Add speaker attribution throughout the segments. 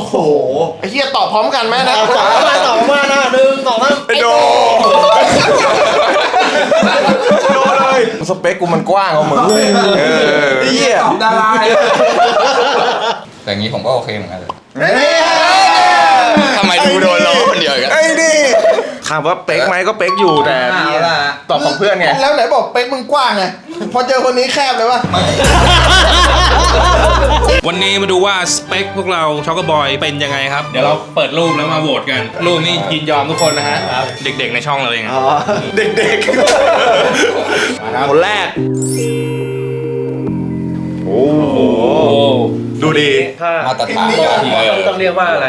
Speaker 1: อ้โหไอ้เหี้ยตอบพร้อมกันไหมนะ
Speaker 2: ตอบมาตอบมานะหนึ่งสองสาม
Speaker 3: ไอโดโดเลยสเปคกูมันกว้างเอามึงเออไอ้เหี้ย
Speaker 1: ดารา
Speaker 4: แต่อย่างนี้ผมก็โอเคเหมือนกันเลยทำไมดูโดนล้อคนเดียวอีกัน
Speaker 3: ไอ้ดิ ถามว่าเป๊กไหมก็เป๊กอยู่แต่ตอบของเพื่อนไง
Speaker 1: แล้วไหนบอกเป๊กมึงกว้างไง พอเจอคนนี้แคบเลยวะ
Speaker 5: วันนี้มาดูว่าสเปคพวกเราช็อกโกบอยเป็นยังไงครับ เดี๋ยวเราเปิดรูปแล้วมาโหวตกัน รูปนี้ยินยอมทุกคนนะฮะ เด็กๆในช่องเราเองอะ
Speaker 3: เด็กๆคนแรก โอ้โห ดูดี
Speaker 2: ถ้า
Speaker 4: มาตรฐาน
Speaker 2: ต้องต้องเรียกว่าอะไร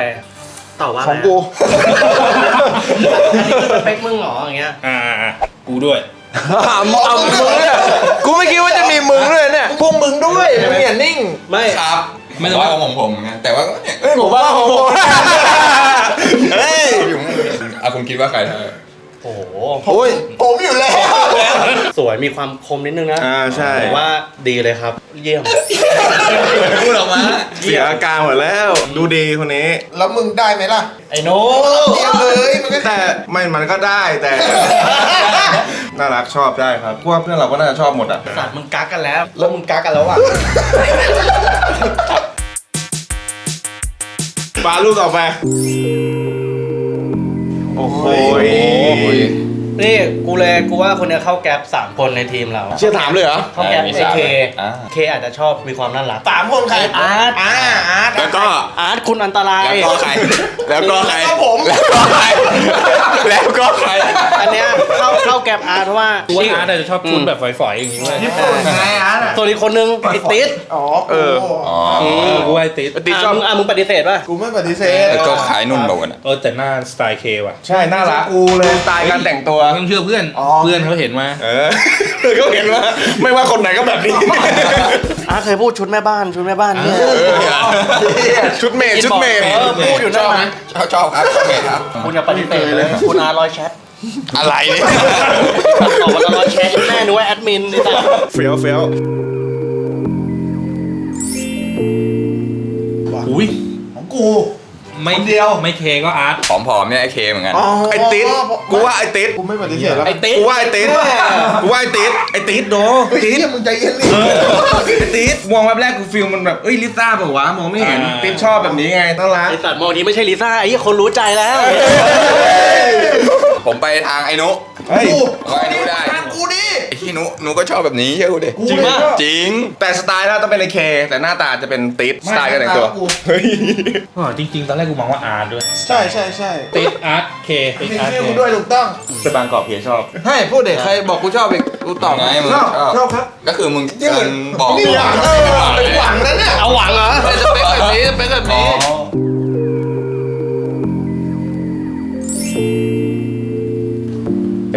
Speaker 2: ตอบว่า
Speaker 1: ของกู
Speaker 2: อันนี้คือสเปคมึงเหรออย่างเงี้ย
Speaker 5: อ่ากูด้วย
Speaker 3: เอาเอามึงเนี่ยกูไม่คิดว่าจะมีมึงเลยเนี่ย
Speaker 1: พวกมึงด้วยมึงอย่านิ่ง
Speaker 2: ไม่
Speaker 4: ครับ
Speaker 5: ไม่
Speaker 4: ไม่
Speaker 5: ต้
Speaker 4: ต้
Speaker 5: อ
Speaker 4: องงว่าของผมเหมือนกันแต่ว่าก็เนี่ย
Speaker 3: เฮ้ยผมว่าของผมเฮ้ย
Speaker 4: อยู่อะคุณคิดว่าใครได้
Speaker 2: โอ้โห
Speaker 3: โอ้ย
Speaker 1: ผมอยู่แล้ว
Speaker 2: สวยมีความคมนิดนึงนะ
Speaker 3: อ่าใช่
Speaker 2: ผมว่าดีเลยครับ เยี่ยม
Speaker 4: พูดออกมา
Speaker 3: เสียอาการหมดแล้ว ดูดีคนนี้
Speaker 1: แล้วมึงได้ไหมล่ะ
Speaker 2: ไอ้โน้
Speaker 1: เดียวเลยมันก็
Speaker 3: แต่ไม่มันก็ได้แต่ น่ารักชอบได้ครับพวกเพื่อนเราก็น่าจะชอบหมดอะ
Speaker 2: สัตว์มึงกักกันแล้ว แล้วมึงกักกันแล้วอะ
Speaker 3: ปลาลูกต่อไป โอ้โห
Speaker 2: นี่กูเลยกูว่าคนเนี้ยเข้าแก๊ปสามคนในทีมเรา
Speaker 3: เชื่อถามเลยเหรอ
Speaker 2: เข้าแก๊ป
Speaker 4: มี
Speaker 2: ไอ
Speaker 4: สาม
Speaker 2: เค
Speaker 4: อ่า
Speaker 2: เคอาจจะชอบมีความน่ารัก
Speaker 1: สามคนใคร
Speaker 2: อาร์ต
Speaker 1: อ่าอาร์ต
Speaker 4: แล้วก็
Speaker 2: อาร์ตคุณอันตราย
Speaker 4: แล้วก็ใครแล้วก็ใคร
Speaker 1: แล้วก็ผม
Speaker 4: แล้วก็ใครแล้วก็ใคร
Speaker 2: อันเนี้ยเข้าเข้าแก๊ปอาร์ตเพราะว่า
Speaker 5: ตัวอาร์ตอาจจะชอบชุดแบบฝอยๆอย่างนี้เลย
Speaker 1: ญี่ปุ่นไงอาร์ตอะ
Speaker 2: ส่วนอีกคนนึงไอติส
Speaker 1: อ๋อ
Speaker 3: เออ
Speaker 1: กู
Speaker 4: อ๋อ
Speaker 5: เออกูว่าไอ้ติด
Speaker 3: ติดช
Speaker 2: อะ
Speaker 3: อบ
Speaker 2: มึงอะมึงปฏิเสธป่ะ
Speaker 1: กูไม่ปฏิเสธ
Speaker 4: แล้วก็ขายนุ่นบอกกันอะ
Speaker 5: เออแต่หน้าสไตล์เคว่ะ
Speaker 3: ใช่น่ารัก
Speaker 1: กูเลย
Speaker 3: สไตล์การแต่งตัว
Speaker 5: ต้องเชื่อเพื่อน
Speaker 1: อ๋อ
Speaker 5: เพื่อนเขาเห็นมา
Speaker 3: เออ ก็เห็นว่าไม่ว่าคนไหนก็แบบนี้
Speaker 2: อาร์ตเคยพูดชุดแม่บ้านชุดแม่บ้านเนี่ย
Speaker 3: ชุดเมดชุดเมด
Speaker 2: เออพูดอยู่นั่นนะ
Speaker 4: ชอบชอบครับชอบไงครับ
Speaker 2: คุณอย่าปฏิเสธเลยคุณอาร์ตร้อยแชท
Speaker 4: อะไรเนี่ย
Speaker 2: ตอบมาร้อยแชทแม่นึกว่าแอดมินนี่จ้ะ
Speaker 3: เฟี้ยวเฟี้ยว
Speaker 5: อุ้ย
Speaker 1: ของกู
Speaker 5: ไม่
Speaker 1: คนเดียว
Speaker 5: ไม่เคก็อาร์ต
Speaker 4: ผอมๆเนี่ยไอเคเหมือนกัน
Speaker 3: ไอ้ติ๊ดกูว่าไอ้ติ๊ด
Speaker 1: กูไม่ปฏิเสธแล้ว
Speaker 5: ไอ้ติด
Speaker 3: กูว่าไอ้ติ๊ดกูว่าไอ้ติ๊ดไอ้ติ๊ดโด
Speaker 1: เฮ้ย
Speaker 3: ติ๊ด
Speaker 1: เหี้ยมึงใจเย็นดิ
Speaker 3: ไอ้ติ๊ดมองแวบแรกกูฟิลมันแบบเอ้ยลิซ่าเปล่าวะมองไม่เห็นติ๊ดชอบแบบนี้ไงน่ารัก
Speaker 2: ไอสัตว์มองนี้ไม่ใช่ลิซ่าไอ้เหี้ยคนรู้ใจแล้ว
Speaker 4: ผมไปทางไอ้นุ
Speaker 3: เฮ้ย
Speaker 1: กู
Speaker 4: เอาไอ้นุได้
Speaker 1: ทางกูดิ
Speaker 4: ไอ้ที่นุนุก็ชอบแบบนี้เชื่อกูดิ
Speaker 1: จริงปะ
Speaker 4: จริง
Speaker 3: แต่สไตล์ถ้าต้องเป็นไอเค แต่หน้าตาจะเป็นติ๊ดสไตล์การแต่งตัว
Speaker 1: กู
Speaker 3: เฮ้ย
Speaker 5: อ๋อจริงๆ ตอนแรกกูมองว่าอาร์ตด้วย
Speaker 1: ใช่ใช่ใช่
Speaker 5: ติดอาร์ตเคติด
Speaker 1: มี
Speaker 5: อาร์ต
Speaker 1: ชื่อ
Speaker 5: เค
Speaker 1: กูด้วยถูกต้อง
Speaker 3: ไปบางกอกเพชอบ
Speaker 1: ให้พูดเด็กใครบอกกูชอบอีกกูตอบ
Speaker 4: ไงมึง
Speaker 1: ชอบ
Speaker 4: ชอบ
Speaker 1: ชอบครับ
Speaker 4: ก็คือมึงการบอก
Speaker 1: นี่หวังเออเป็นหวังนะเนี่ย
Speaker 2: เอาหวังเหรอ
Speaker 1: เป็นสเปคแบบนี้สเปคแบบ
Speaker 4: อ๋อ
Speaker 1: นี้
Speaker 3: ไอ้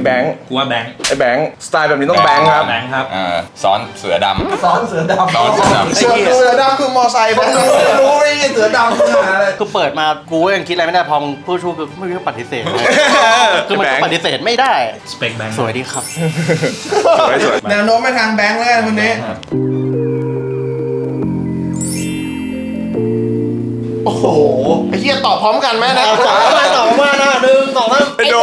Speaker 3: แบงค์
Speaker 5: กูว่าแบงค์
Speaker 3: ไอ้แบงค์สไตล์แบบนี้ต้องแบงค์ครับ
Speaker 5: แบงค์ครับ
Speaker 4: อ่าซ้อนเสือดำ
Speaker 1: สอนเสือดำ
Speaker 4: สอนเสือดำ
Speaker 1: เสือเสือดำคือมอไซค์ผมรู้ไอ้เหี้ยเสือดำคืออะไร
Speaker 2: คือเปิดมากูก็ยังคิดอะไรไม่ได้พอมึงพูดชูคือไม่รู้ปฏิเสธเลยคือมัน
Speaker 3: แบงค์
Speaker 2: ปฏิเสธไม่ได้
Speaker 5: สเปคแบงค์
Speaker 2: สวยดีครับ
Speaker 3: สวยสวย
Speaker 1: แนวโน้มไปทางแบงค์แล้วกันคนนี้โอ้โหไอ้เหี้ยตอบพร้อมกันไหมนะ
Speaker 2: ตอบมาตอบมานะหนึ่งสองสาม
Speaker 3: ไอ้โด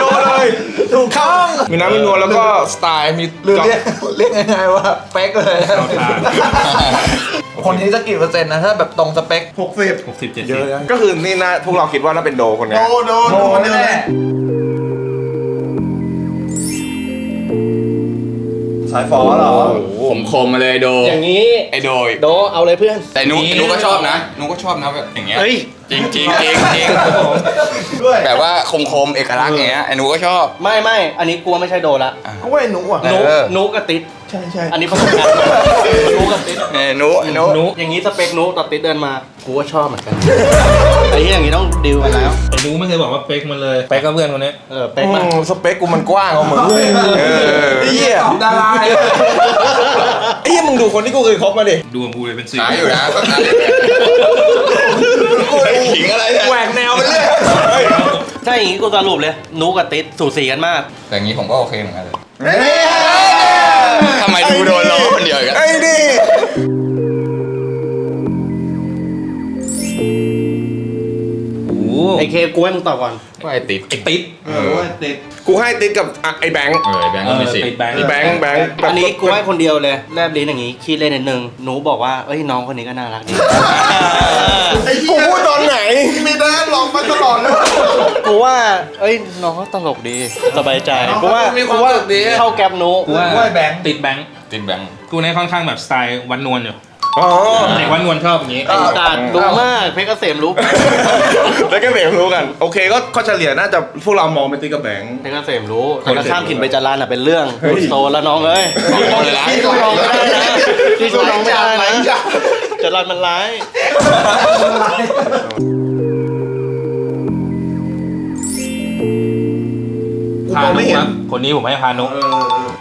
Speaker 3: โดเลยถูกต้องมีน้ำมีนวลแล้วก็สไตล์มี
Speaker 1: หรือเรียกเรียกง่ายๆว่าเป๊กเลย
Speaker 5: เข้าทาง
Speaker 1: คนนี้จะกี่เปอร์เซ็นต์นะถ้าแบบตรงสเปคหกสิบ
Speaker 5: หกสิบเจ็ด
Speaker 1: เย
Speaker 5: สิบ
Speaker 1: อะยัง
Speaker 3: ก็คือนี่นะพวกเราคิดว่าน่าเป็นโดคน
Speaker 1: โด
Speaker 3: เนี้ย
Speaker 1: โดโดคนนี้แห
Speaker 3: สายฟอเหรอ
Speaker 4: ผมคมมาเลยโด
Speaker 2: อย่างนี้
Speaker 4: ไอโดย
Speaker 2: โดเอาเลยเพื่อน
Speaker 4: แต่นุนุก็ชอบนะนุก็ชอบนะแบบอย่างเงี้ย
Speaker 2: เฮ้ย
Speaker 4: จริงจริงจริงจริง
Speaker 1: ด้วย
Speaker 4: แบบว่าคมคมๆเอกลักษณ์อย่างเงี้ยไอ้นุก็ชอบ
Speaker 2: ไม่ไม่อันนี้กลัวไม่ใช่โดละ
Speaker 1: ก็ว่าไอ้หนุ่อะ
Speaker 2: นุ
Speaker 4: เออ
Speaker 2: นุกับติด
Speaker 1: ใช่ใช่
Speaker 2: อันนี้ผสมกันนุกับติด
Speaker 4: เนี่ยนุไอ้นุ
Speaker 5: นุ
Speaker 2: อย่างนี้สเปคนุกับติดเดินมากูก็ชอบเหมือนกันไอ้ที่อย่างนี้ต้องดิวกันแล้ว
Speaker 5: ไอ้นุไม่เคยบอกว่าเป๊กมันเลยเป๊กก็เพื่อนคนนี้
Speaker 2: เออเป๊กมา
Speaker 3: อืมสเปคกูมันกว้างเอามึงเออไอ้เหี้ย
Speaker 1: ดารา
Speaker 3: ไอ้เหี้ยมึงดูคนที่กูเคยคบมาดิ
Speaker 5: ดูของกูเลยเป็นสี่
Speaker 4: หาอยู่นะก็หาอยู่ไอ้ขิงอะไรเนี่ย
Speaker 3: แหวกแนวไปเรื่อย
Speaker 2: ถ้าอย่างนี้กูสรุปเลยนุกับติดสูสีกันมาก
Speaker 4: แต่อย่างนี้ผมก็โอเคเหมือนกันเลย
Speaker 1: เฮ้ย
Speaker 4: ไอเค
Speaker 2: กูให้มึงตอบก่อน
Speaker 4: ว่าไอ้ติด
Speaker 5: ไอ้ติ๊ด
Speaker 3: เออว่าติดกูให้ติดกับอะไอ้แบงค์
Speaker 4: เออไอ้แบงค์ก็มีสิท
Speaker 5: ติด
Speaker 4: ธิ์
Speaker 5: แบงค์
Speaker 3: แบงค์แบงค์แบบ
Speaker 2: อันนี้กูให้คนเดียวเลยแลบลิ้นอย่างงี้ขี้เล่นนิดนึงหนูบอกว่าเอ้ยน้องคนนี้ก็น่ารักดี
Speaker 3: ไอ้กูพูดตอนไหนมีแต่หลอกมาตลอดเลย
Speaker 2: กูว่า เอ้ยน้องเขาตลกดีสบายใจกูว่า
Speaker 1: มีความ
Speaker 2: กูว่า
Speaker 1: สุขดี
Speaker 2: เข้าแก๊ปหนู
Speaker 5: กูว่า
Speaker 1: ว่าแบงค์
Speaker 5: ติดแบงค์
Speaker 4: ติดแบงค์
Speaker 5: กูในค่อนข้างแบบสไตล์วันนวลอยู่
Speaker 3: อ๋อ
Speaker 5: เด็กวันนวลชอบอย่างนี้
Speaker 2: ไอ้ตาดรู้มาก เพชรเกษมรู้
Speaker 3: แล้วก็เบมรู้กัน โอเคก็ข้อเฉลี่ยน่าจะพวกเรามองเป็นติดกับแบงค์
Speaker 2: เพชรเกษมรู้แต่กระข้ามถิ่นไปจารันอะเป็นเรื่องโตแล้วน้องเอ้ย
Speaker 4: เลยร้าย
Speaker 2: ที่สู้น้องไม่ได้นะที่สู้น้องไม่ได้นะจารันมันร้าย
Speaker 3: กูมองไม่เห็น
Speaker 5: คนนี้ผมให้พานุ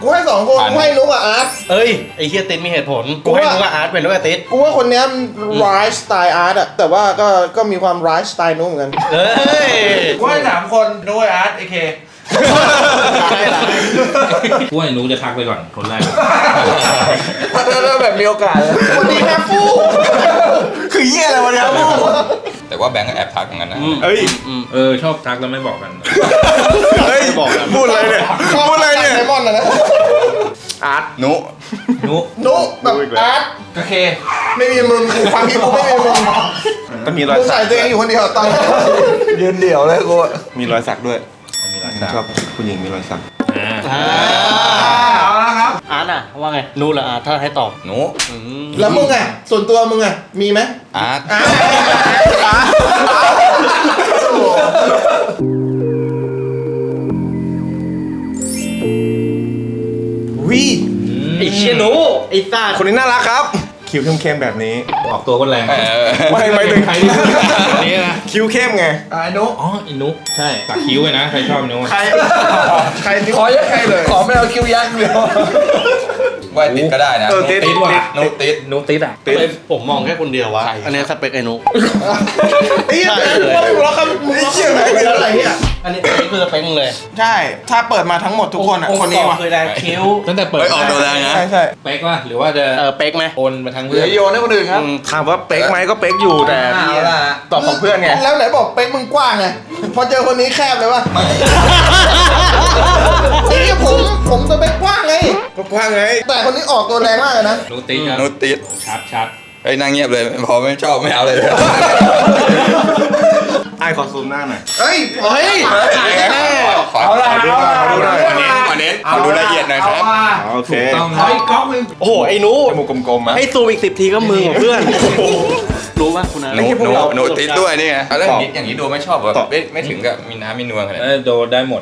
Speaker 6: กูให้สองคนกูให้นุ๊กกับอาร์ต
Speaker 2: เอ้ยไอ้เฮียติดมีเหตุผล กูให้มึงว่าอาร์ตเป็นด้วยติด
Speaker 6: กูว่าคนเนี้ยมันร้ายสไตล์อาร์ตอะแต่ว่าก็ก็มีความร้ายสไตล์นุ๊กเหมือนกัน
Speaker 2: เอ้ย
Speaker 1: กูให้สามคนด้วยอาร์ตไอเค
Speaker 5: กูว่าไอ้นุจะทักไปก่อนคนแรก
Speaker 1: ถ้าแบบมีโอกาสเลย
Speaker 6: คนนี้แค่ฟู
Speaker 3: คือเหี้ยอะไรวะเนี่ย
Speaker 4: แต่ ว่าแบงค์ก็แอบทักอย่างนั้นนะ
Speaker 3: เฮ้ย
Speaker 5: เออชอบทักแล้วไม่บอกกัน
Speaker 3: เฮ้ยพูดอะไรเนี่ยพูดอะไรเนี่ย
Speaker 6: ไซมอนนะนะ
Speaker 3: อาร์ต
Speaker 4: นุ
Speaker 5: นุ
Speaker 6: นุ๊กแบบอาร์ต
Speaker 1: โอเค
Speaker 6: ไม่มีมึงกูฟังที่กูไม่มีมึง
Speaker 3: มันมีรอย
Speaker 6: กู
Speaker 3: สั
Speaker 6: ใส่
Speaker 3: ก
Speaker 6: ตัวเองอยู่คนเดียวตอนนี้
Speaker 1: ยืนเดี่ยวเลยกู
Speaker 3: มีรอยสักด้วยชอบผู้หญิงมีรอยสัก
Speaker 5: อ่า
Speaker 2: อ่า
Speaker 1: เอาละครับ
Speaker 2: อาร์ตอะว่าไงนูเหรออาร์ตถ้าให้ตอบ
Speaker 4: นุ
Speaker 2: อืม
Speaker 6: แล้วมึงอะส่วนตัวมึงอะมีไหม
Speaker 4: อาร์ต
Speaker 3: วิ
Speaker 2: ไอ้เชี่ยหนูไอ้ตาด
Speaker 3: คนนี้น่ารักครับ คิ้วเข้มๆแบบนี้
Speaker 5: ออกตัวคนแรง
Speaker 4: เออ
Speaker 3: ไม่ไม่ถึง
Speaker 5: ใครที่พูดอันนี้นะ
Speaker 3: คิ้วเข้มไง
Speaker 1: ไอ้นุ๊ก
Speaker 5: อ๋อไอ้นุใช่ตักคิ้วเลยนะใครชอบนุ
Speaker 6: ใครใครที่
Speaker 1: ขอยักใครเลยขอไม่เอาคิวยักษ์เดีย ว
Speaker 4: ว่าไอ้ติดก็ได้นะ
Speaker 3: เออติด
Speaker 5: ติดว่ะ
Speaker 4: นุติด
Speaker 5: นุติดอะ
Speaker 3: ติด
Speaker 2: เอ้ยผมมองแค่คนเดียววะ อันนี้สเปคไอ้หนู
Speaker 6: ไอ้เหี้ยกูว่าไม่รู้แล้วครับมึงว่าเป็นอะไรเนี่ย
Speaker 2: อันนี้อันนี้คือสเปคมึงเลย
Speaker 6: ใช่ ถ้าเปิดมาทั้งหมดทุกคนอะคนนี้
Speaker 2: วะ
Speaker 6: ว่ะ
Speaker 2: เคยได้คิ้ว
Speaker 5: ตั้งแต่เปิด
Speaker 4: เฮ้ยออกตัวแรงนะ
Speaker 6: ใช่ใช่
Speaker 5: เป๊กว่าหรือว่าจะ
Speaker 2: เออเป๊กไหม
Speaker 5: โอนมาทาง
Speaker 1: เห
Speaker 5: เพื่
Speaker 1: ลื
Speaker 5: อ
Speaker 1: อนโยนให้คนอื่นครับ
Speaker 2: อืม
Speaker 3: ถามว่าเป๊กไหมก็เป๊กอยู่แต่
Speaker 1: เอาละ
Speaker 3: ตอบของ เพื่อนไง
Speaker 6: แล้วไหนบอกเป๊กมึงกว้างไงพอเจอคนนี้แคบเลยว่ะไอ้เหี้ยผมผมสเปคกว้างไง
Speaker 3: ก็กว้างไง
Speaker 6: แต่คนนี้ออกตัวแรงมากเลยนะ
Speaker 5: นุติดครับ
Speaker 4: นุติด
Speaker 5: ชัดชัด
Speaker 4: ไอ้ยนั่งเงียบเลย พอไม่ชอบไม่เอาเลยเลย
Speaker 3: ไอ้ขอซูมหน้าหน่อย
Speaker 6: เฮ้ย
Speaker 2: เฮ้ย
Speaker 4: ขอ
Speaker 1: เอาละ
Speaker 3: ขอดูหน่อยขอดูหน่อย
Speaker 4: ขอเน้นขอเน้นขอดูละเอียดหน่อยครับ
Speaker 1: เามา
Speaker 3: โอเค
Speaker 5: ต้อง
Speaker 1: ขออีกก๊อกหนึง
Speaker 2: โอ้โห ไอ้หนู
Speaker 3: จมูกกลมๆมั้ย
Speaker 2: ให้ซูมอีกสิบทีก็มือของเพื่อน รู้ป่ะคุณนะ
Speaker 4: หนูหนูหนูติดด้วยนี่ไงเอาแล้วอย่างนี้อย่างนี้ดูไม่ชอบแบบไม่ไม่ถึงกับมีน้ำมีนวลขนาด
Speaker 5: เอ
Speaker 4: นั้น
Speaker 5: อโดนได้หมด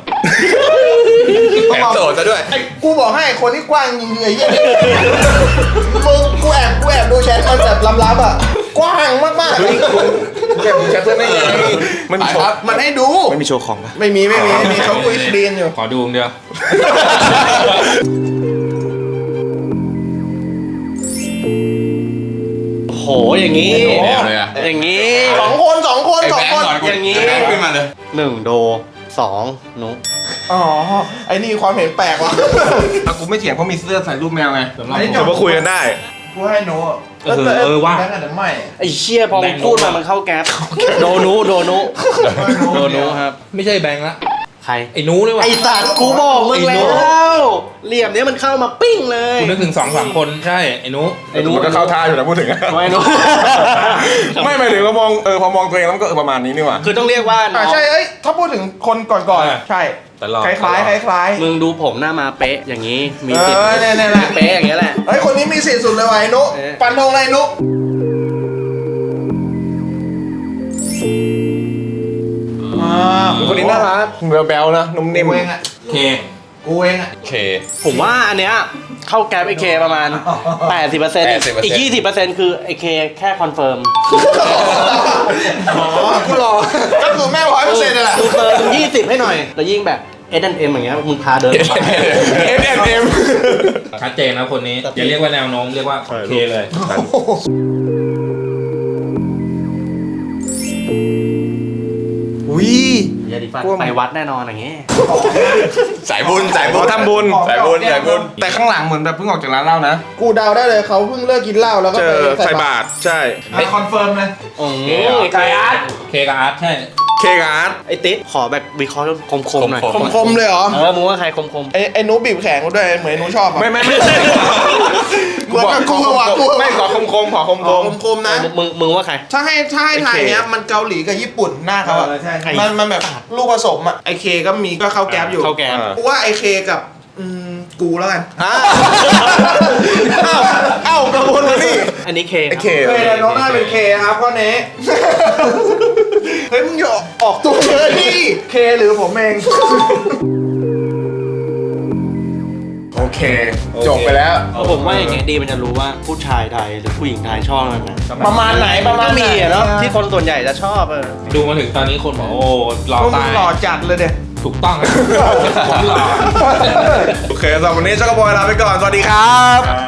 Speaker 4: แถมโสดซะด้วย
Speaker 6: กูบอกให้คนที่กว้างจริงๆไอ้เหี้ยมึงกูแอบกูแอบดูแชทมันแบบลับๆอะกว้างมากๆ
Speaker 3: เก็บแชทเพื่อนได้ไงมันมีโชว์
Speaker 6: มันให้ดู
Speaker 3: ไม่มีโชว์ของปะ
Speaker 6: ไม่มีไม่มีไม่มีเขาคุยสกรีนอยู่
Speaker 5: ขอดูเดียว
Speaker 2: อ้โหอย่างนี้
Speaker 4: แนวเลยอะ
Speaker 2: อย่างนี้
Speaker 6: สองคนสองคน
Speaker 4: ไอ้
Speaker 6: สอ
Speaker 4: แบ
Speaker 6: ง
Speaker 4: ง
Speaker 6: ค
Speaker 4: ค์
Speaker 6: น
Speaker 4: ก่อน
Speaker 2: อย่างนี้
Speaker 4: นี้แบงค์ขึ้นมาเลย
Speaker 2: หนึ่งโดสองหนู
Speaker 6: อ๋อไอ้นี่ความเห็นแปลกว่ะ
Speaker 3: อะกูไม่เถียงเพราะมีเสื้อใส่รูปแมวไง
Speaker 5: สำหรับ
Speaker 1: อันนี้
Speaker 5: ผม
Speaker 3: ถือว่าคุยกันได้
Speaker 1: กูให้นุ๊ก
Speaker 5: ก็คือเออว่า
Speaker 1: แบงค์อาจจะไม่
Speaker 2: ไอ้เชี่ยพอมึงพูดมามันเข้าแก๊ปโดนุโดนุโดนุครับ
Speaker 5: ไม่ใช่แบงค์ละ
Speaker 2: ใคร
Speaker 5: ไอ้นุเลยว่ะ
Speaker 2: ไอ้สัตว์กูบอกมึงแล้
Speaker 5: ไอ้หนู
Speaker 2: วเหลี่ยมเนี้ยมันเข้ามาปิ้งเลย
Speaker 5: กูนึกถึงสองสามคนใช่ ไอ้นุ
Speaker 2: ไอ้หนู
Speaker 3: มันก็เข้าท่าอยู่นะพูดถึงอะ
Speaker 2: ไม่หนู
Speaker 3: ไม่หมายถึงว่ามองเออพอมองตัวเองแล้วมันก็เออประมาณนี้นี่หว่า
Speaker 2: คือต้องเรียกว่าน้
Speaker 6: อ่า
Speaker 2: อง
Speaker 6: ใช่เอ้ยถ้าพูดถึงคนก่อนๆใช่
Speaker 5: ตลอด
Speaker 6: คล้ายๆคล้าย
Speaker 2: มึงดูผมหน้ามาเป๊ะอย่างนี้มี
Speaker 6: ๆเอ
Speaker 2: ติด
Speaker 6: อเนี่ยเนี่ยแหละ
Speaker 2: เป๊ะอย่างเงี้ยแหละ
Speaker 6: เฮ้ยคนนี้มีสิทธิ์สุดเลยว่ะไอ้นุ
Speaker 2: เอ๊ะ
Speaker 6: ฟันธงอะไรนุ
Speaker 3: คนนี้น่ารักแบลๆนะนุ่มนิ่ม
Speaker 1: กูเองอะ
Speaker 5: โอเค
Speaker 1: กูเองอะ
Speaker 4: โอเค
Speaker 2: ผมว่าอันเนี้ยเข้าแก๊ปไอเคประมาณ 80%
Speaker 4: 80%
Speaker 2: อีก 20%คือไอเคแค่คอนเฟิร์ม
Speaker 6: อ๋อกูรอก็คือแม่งร้อยเปอร์เซ็นต์เลยแหละ
Speaker 2: คือเติม20 ให้หน่อย แล้วยิ่งแบบ S M อย่างเงี้ยมึงพาเดินไป
Speaker 3: เอ็มเอ็มเอ็ม
Speaker 5: ชัดเจนแล้วคนนี้อย่าเรียกว่าแนวโน้มเรียกว่าโอเคเลย
Speaker 3: อุ้ย
Speaker 2: ยาดีฟันไปวัดแน่นอนอย่างเงี้ย
Speaker 4: สายบุญสายบุ
Speaker 3: ข
Speaker 4: ญ
Speaker 3: อทำบุญ
Speaker 4: สายบุญสายบุญ
Speaker 3: แต่ข้างหลังเหมือนแบบเพิ่งออกจากร้านเหล้านะ
Speaker 6: กูเดาได้เลยเขาเพิ่งเลิกกินเหล้าแล้วก็
Speaker 3: เจ
Speaker 6: ไป
Speaker 3: อใส่บาทใช่
Speaker 1: ไม่คอนเฟิร์มเลย
Speaker 2: โอ้
Speaker 5: เคกับอาร์ตเคกับอาร์ตใช่
Speaker 3: เคกับอาร์ต
Speaker 2: ไอ้ติ๊ดขอแบบวิเคราะห์คมๆหน่อย
Speaker 6: คมๆเลยเหรอ
Speaker 2: เออมึงว่าใครคม
Speaker 6: ไอ้ไอ้หนูบีบแขนกูด้วยเหมือนไอ้หนูชอบอะ
Speaker 3: ไม่ไม่ไม่
Speaker 6: เหมือนกับกูอะกูอะ
Speaker 3: ไม่ขอคมคมๆขอคม
Speaker 6: ข
Speaker 3: ค
Speaker 6: อ
Speaker 3: ม
Speaker 6: คมๆนะ
Speaker 2: ๆมึงมึงว่าใคร
Speaker 6: ถ้าให้ถ้าให้ไทยเนี้ยมันเกาหลีกับญี่ปุ่นหน้าเขาอะ
Speaker 7: เออใช่ใช่
Speaker 6: มันมันแบบลูกผสมอะไอเคก็มีก็เข้าแก๊ปอยู่
Speaker 2: เข้าแก๊ป
Speaker 6: กูว่าไอเคกับอืม กูแล้วกัน
Speaker 3: อ้าวอ้าวอ้าวกระบวนการนี่
Speaker 2: อันนี้เค
Speaker 3: ไอเค
Speaker 6: เคยน้องหน้าเป็นเคครับข้อนี้เฮ้ยมึงอย่าออกตัวเลยดิเคหรือผมเอง
Speaker 3: โอเค จบไปแล้ว
Speaker 2: ผมว่าอย่างเงี้ยดีมันจะรู้ว่าผู้ชายไทยหรือผู้หญิงไทยชอบมันนะ
Speaker 6: ประมาณไหนประมาณ
Speaker 2: ก็
Speaker 6: ไหน
Speaker 2: มีอะเนาะที่คนส่วนใหญ่จะชอบเออ
Speaker 5: ดูมาถึงตอนนี้คนบอกโอ้หล่อ
Speaker 6: พวกมึ
Speaker 5: ตางย
Speaker 6: หล่อจัดเลยเด็
Speaker 5: ถูกต้องครับผมหล่อ
Speaker 3: โอเคสำหรับวันนี้เจ้ากระบอยลาไปก่อน สวัสดีครับ